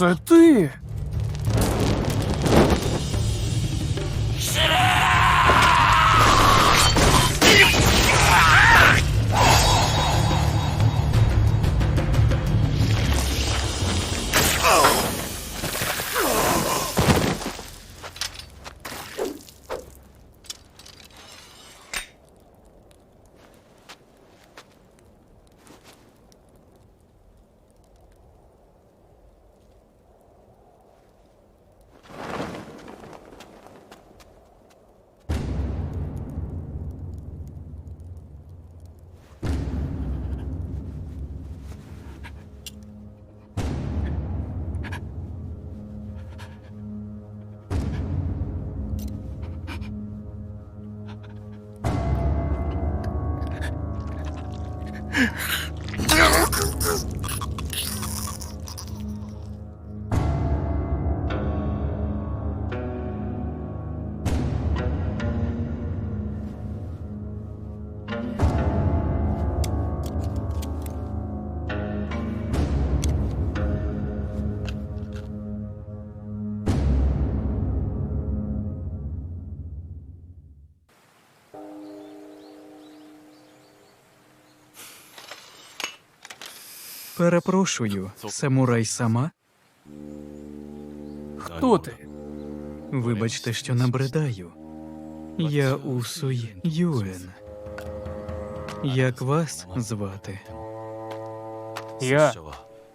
Це ти. Перепрошую, самурай сама. Хто ти? Вибачте, що набридаю. Я Усуй Юен. Як вас звати? Я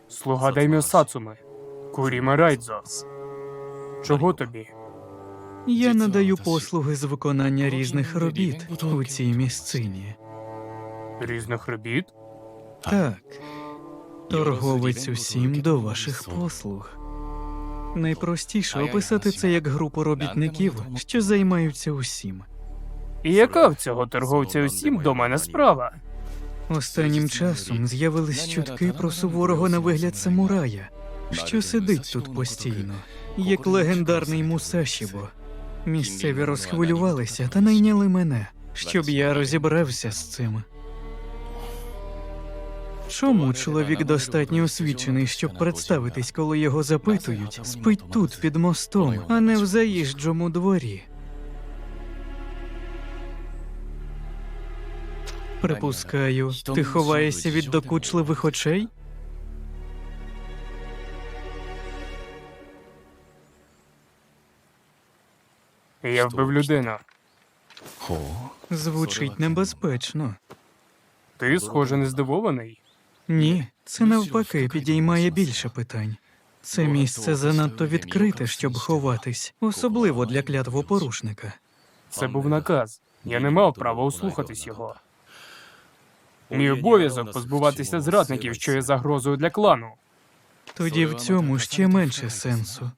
слуга Даймyo Сацуми. Куріма Райдзо. Чого тобі? Я надаю послуги з виконання різних робіт у цій місцині. Різних робіт? Так, торговець усім до ваших послуг. Найпростіше описати це як групу робітників, що займаються усім. І яка в цього торговця усім до мене справа? Останнім часом з'явились чутки про суворого на вигляд самурая, що сидить тут постійно, як легендарний Мусашібо. Місцеві розхвилювалися та найняли мене, щоб я розібрався з цим. Чому чоловік достатньо освічений, щоб представитись, коли його запитують, спить тут під мостом, а не в заїжджому дворі? Припускаю, ти ховаєшся від докучливих очей? Я вбив людину. Звучить небезпечно. Ти, схоже, не здивований. Ні, це навпаки підіймає більше питань. Це місце занадто відкрите, щоб ховатись, особливо для клятвопорушника. Це був наказ. Я не мав права услухатись його. Мій обов'язок позбуватися зрадників, що є загрозою для клану. Тоді в цьому ще менше сенсу.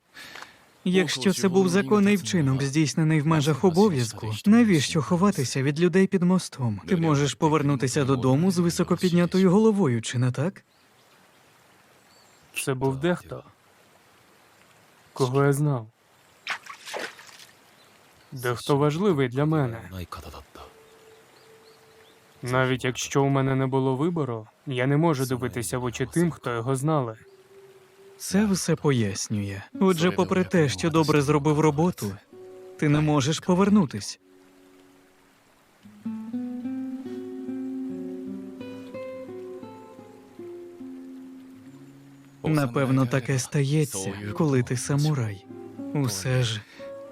Якщо це був законний вчинок, здійснений в межах обов'язку, навіщо ховатися від людей під мостом? Ти можеш повернутися додому з високо піднятою головою, чи не так? Це був дехто. Кого я знав. Дехто важливий для мене. Навіть якщо у мене не було вибору, я не можу дивитися в очі тим, хто його знали. Це все пояснює. Отже, попри те, що добре зробив роботу, ти не можеш повернутись. Напевно, таке стається, коли ти самурай. Усе ж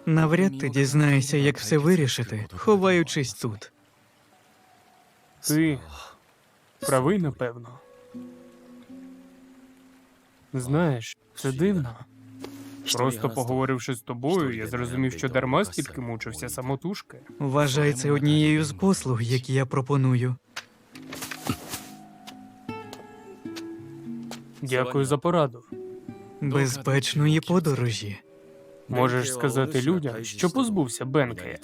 навряд ти дізнаєшся, як все вирішити, ховаючись тут. Ти правий, напевно. Знаєш, це дивно. Просто поговоривши з тобою, я зрозумів, що дарма стільки мучився самотужки. Вважай це однією з послуг, які я пропоную. Дякую за пораду. Безпечної подорожі. Можеш сказати людям, що позбувся Бенки.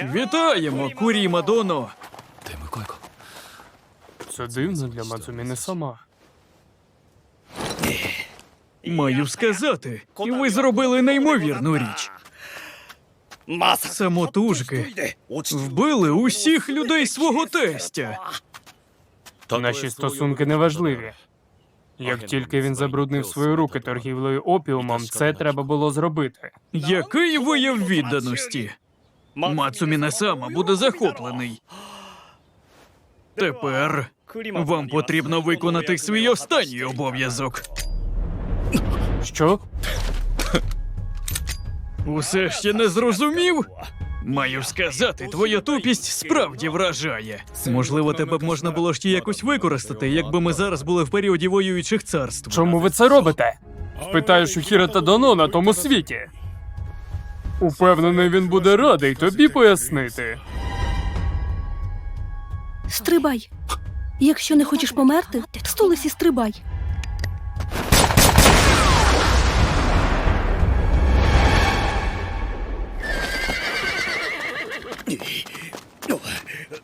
Вітаємо, курій Мадоно! Це дивно для Мадзумі не сама. Маю сказати, і ви зробили неймовірну річ. Самотужки вбили усіх людей свого тестя. То наші стосунки неважливі. Як тільки він забруднив свої руки торгівлею опіумом, це треба було зробити. Який вияв відданості? Мацумі сама буде захоплений. Тепер вам потрібно виконати свій останній обов'язок. Що? Усе ще не зрозумів? Маю сказати, твоя тупість справді вражає. Можливо, тебе б можна було ще якось використати, якби ми зараз були в періоді воюючих царств. Чому ви це робите? Спитаєш у Хірота Доно на тому світі. Упевнений, він буде радий тобі пояснити. Стрибай. Якщо не хочеш померти, стулись і стрибай.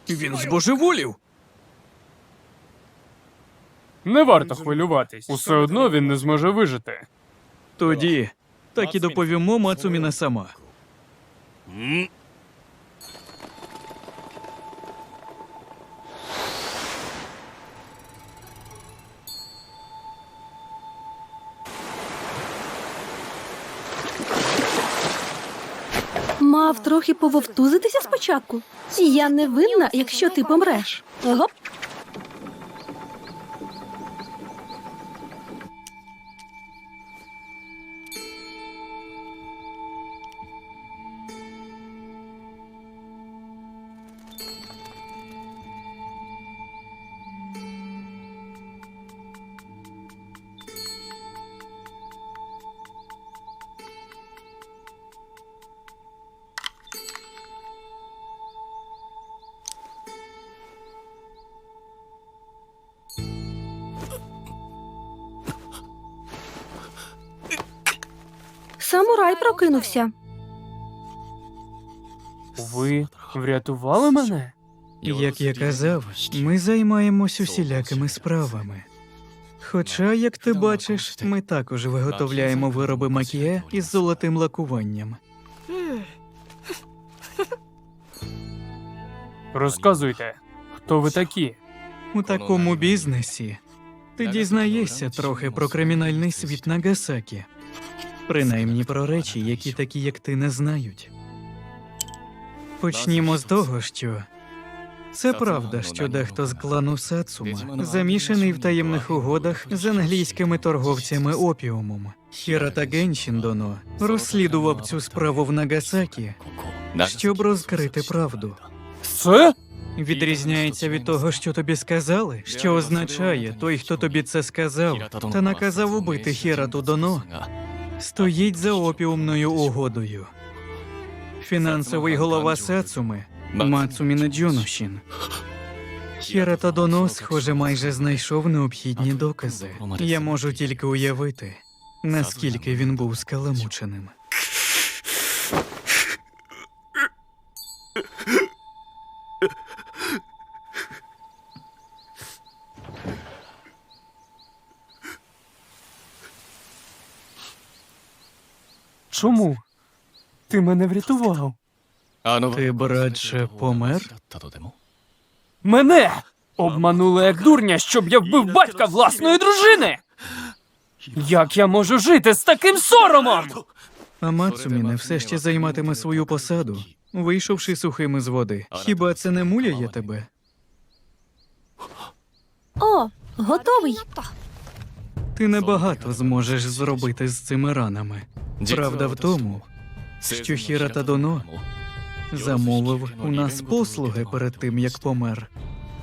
Він збожеволів. Не варто хвилюватись. Усе одно він не зможе вижити. Тоді так і доповімо Мацумі сама. Мав трохи пововтузитися спочатку. Я не винна, якщо ти помреш. Гоп. Самурай прокинувся. Ви врятували мене? Як я казав, ми займаємось усілякими справами. Хоча, як ти бачиш, ми також виготовляємо вироби макіє із золотим лакуванням. Розказуйте, хто ви такі? У такому бізнесі ти дізнаєшся трохи про кримінальний світ Нагасакі. Принаймні про речі, які такі, як ти, не знають. Почнімо з того, що це правда, що дехто з клану Сацума замішаний в таємних угодах з англійськими торговцями опіумом. Хірата Геншіндоно розслідував цю справу в Нагасакі, щоб розкрити правду. Це? Відрізняється від того, що тобі сказали, що означає той, хто тобі це сказав, та наказав убити Хірату Доно, стоїть за опіумною угодою. Фінансовий голова Сацуми Мацумі Наджоношін. Хірата Доно, схоже, майже знайшов необхідні докази. Я можу тільки уявити, наскільки він був скаламученим. Чому? Ти мене врятував. Ти б радше помер? Мене! Обманули як дурня, щоб я вбив батька власної дружини! Як я можу жити з таким соромом? А Мацуміне все ще займатиме свою посаду, вийшовши сухим із води. Хіба це не муляє тебе? О, готовий. Ти небагато зможеш зробити з цими ранами. Правда в тому, що Хірата Доно замовив у нас послуги перед тим, як помер,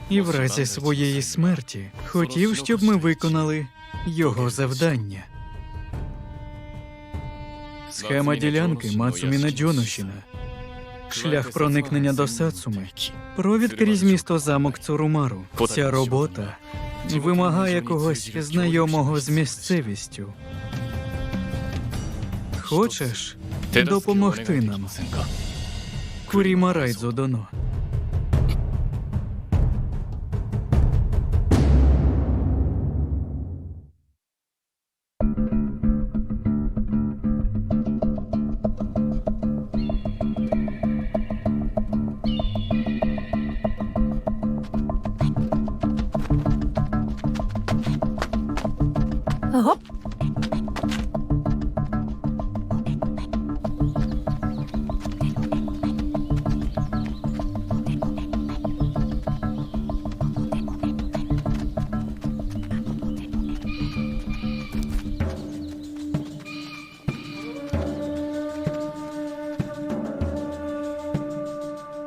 і в разі своєї смерті хотів, щоб ми виконали його завдання. Схема ділянки Мацуміна Джоношіна. Шлях проникнення до Сацуми. Провід крізь місто замок Цурумару. Ця робота вимагає когось знайомого з місцевістю. Хочеш допомогти нам? Куріма Райдзо дано.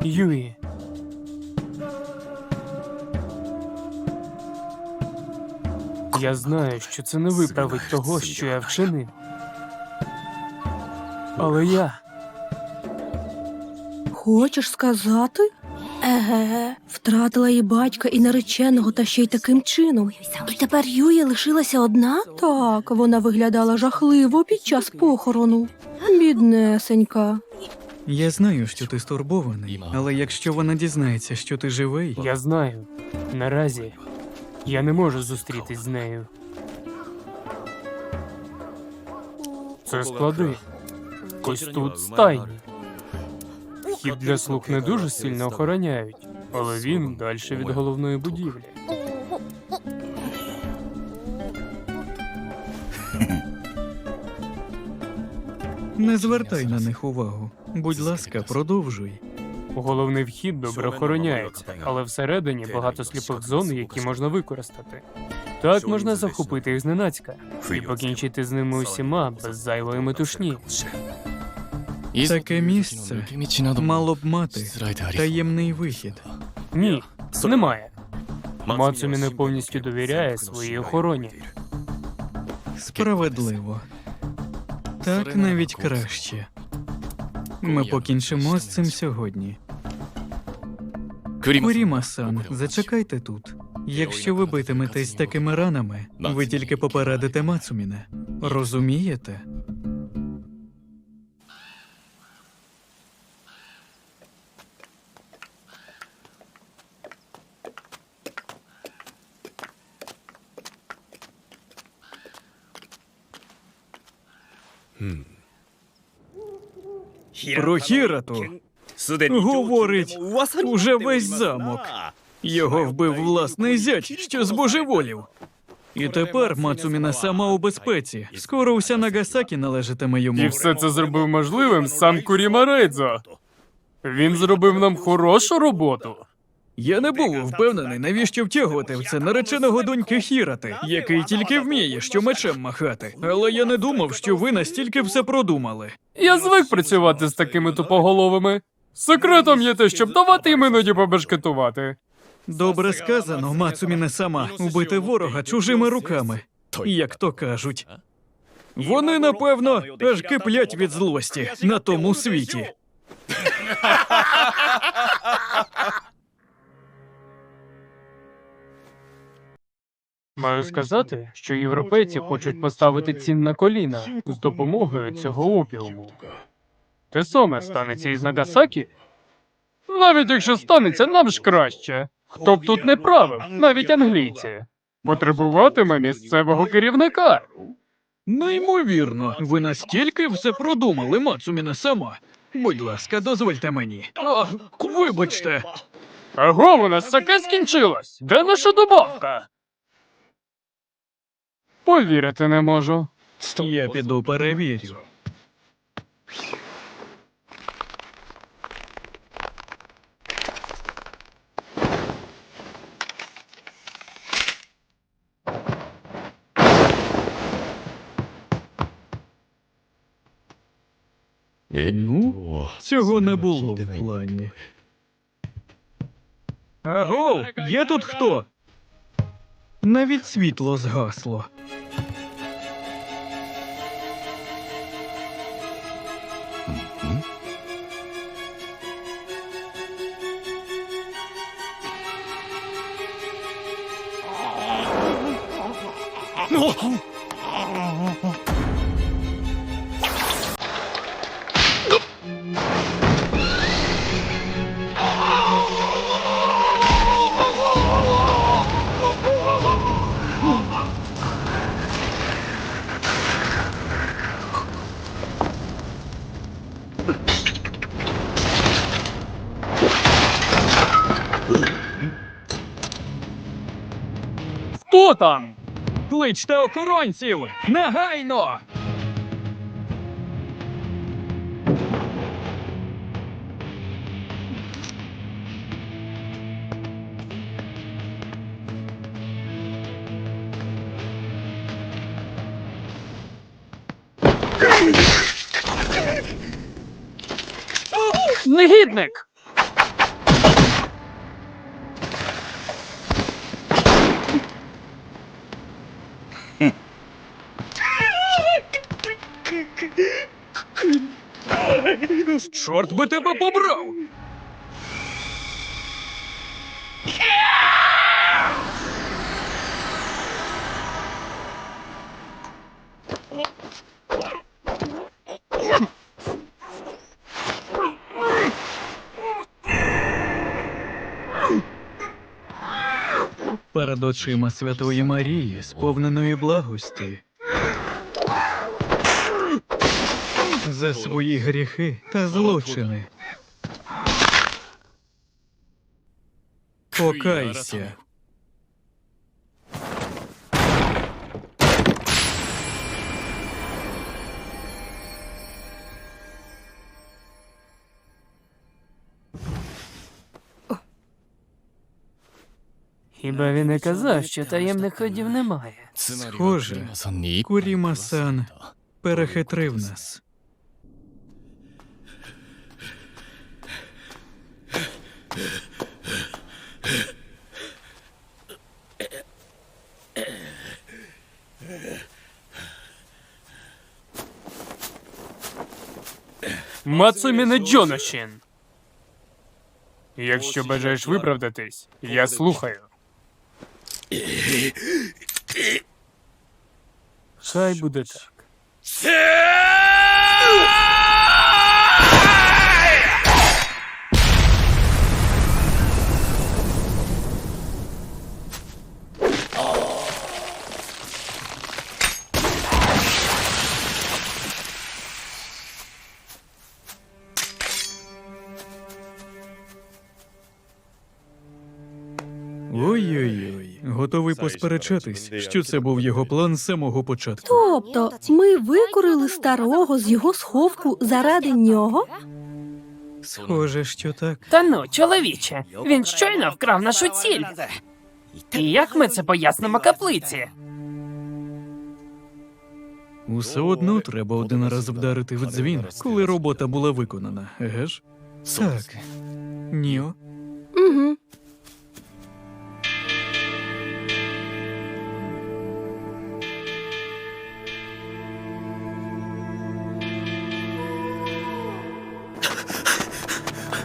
Юї. Я знаю, що це не виправить того, що я вчинив. Але я. Хочеш сказати? Еге, втратила і батька, і нареченого, та ще й таким чином. І тепер Юя лишилася одна? Так, вона виглядала жахливо під час похорону. Біднесенька. Я знаю, що ти стурбований, але якщо вона дізнається, що ти живий, Я знаю. Наразі я не можу зустрітись з нею. Це склади. Ось тут стайні. Вхід для слуг не дуже сильно охороняють, але він далі від головної будівлі. Не звертай на них увагу. Будь ласка, продовжуй. Головний вхід добре охороняється, але всередині багато сліпих зон, які можна використати. Так можна захопити їх зненацька і покінчити з ними усіма без зайвої метушні. Таке місце мало б мати таємний вихід. Ні, немає. Мацумі не повністю довіряє своїй охороні. Справедливо. Так навіть краще. Ми покінчимо з цим сьогодні. Куріма-сан, зачекайте тут. Якщо ви битиметесь такими ранами, ви тільки попередите Мацуміне. Розумієте? Про Хірату говорить уже весь замок. Його вбив власний зять, що збожеволів. І тепер Мацуміна сама у безпеці. Скоро уся Нагасакі належатиме йому. І все це зробив можливим сам Куріма Рейдзо. Він зробив нам хорошу роботу. Я не був впевнений, навіщо втягувати в це нареченого доньки Хірати, який тільки вміє, що мечем махати. Але я не думав, що ви настільки все продумали. Я звик працювати з такими тупоголовими. Секретом є те, щоб давати їм іноді побешкетувати. Добре сказано, Мацуміне сама убити ворога чужими руками, як то кажуть. Вони, напевно, аж киплять від злості на тому світі. Маю сказати, що європейці хочуть поставити цін на коліна з допомогою цього опіуму. Те саме станеться із Нагасакі. Навіть якщо станеться, нам ж краще. Хто б тут не правив, навіть англійці. Потребуватиме місцевого керівника. Неймовірно, ви настільки все продумали, Мацуміне сама. Будь ласка, дозвольте мені. О, вибачте. Аго, у нас таке скінчилось. Де наша добавка? Повірити не можу. Я піду перевірю. Ну, цього не було в плані. Аго, є тут хто? Навіть світло згасло. Ну! Хто там? Кличте охоронців! Негайно! Негідник! Чорт би тебе побрав! Перед очима Святої Марії, сповненої благості. За свої гріхи та злочини. Покайся. Хіба він не казав, що таємних ходів немає? Схоже, Куріма-сан перехитрив нас. Мацуміне Джоношін. Якщо бажаєш виправдатись, я слухаю. Хай буде так. Ой-ой-ой, готовий посперечатись, що це був його план з самого початку. Тобто, ми викорили старого з його сховку заради нього? Схоже, що так. Та ну, чоловіче, він щойно вкрав нашу ціль. І як ми це пояснимо каплиці? Усе одно треба один раз вдарити в дзвін, коли робота була виконана, еге ж? Так. Ніо.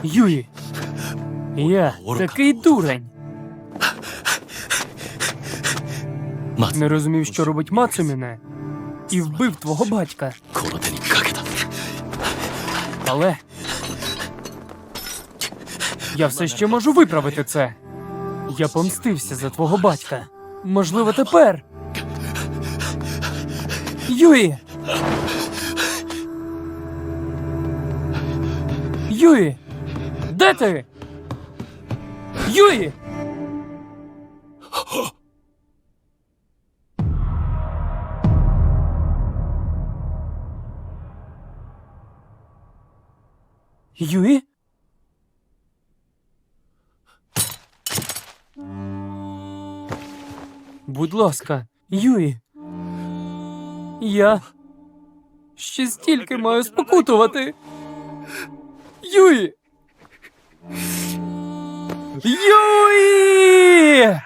Юї, я такий дурень. Не розумів, що робить Мацуміне, і вбив твого батька. Але я все ще можу виправити це. Я помстився за твого батька. Можливо, тепер. Юї! Юї! Де ти? Юї! Юї? Будь ласка, Юї. Я ще стільки маю спокутувати. Юї! Юї!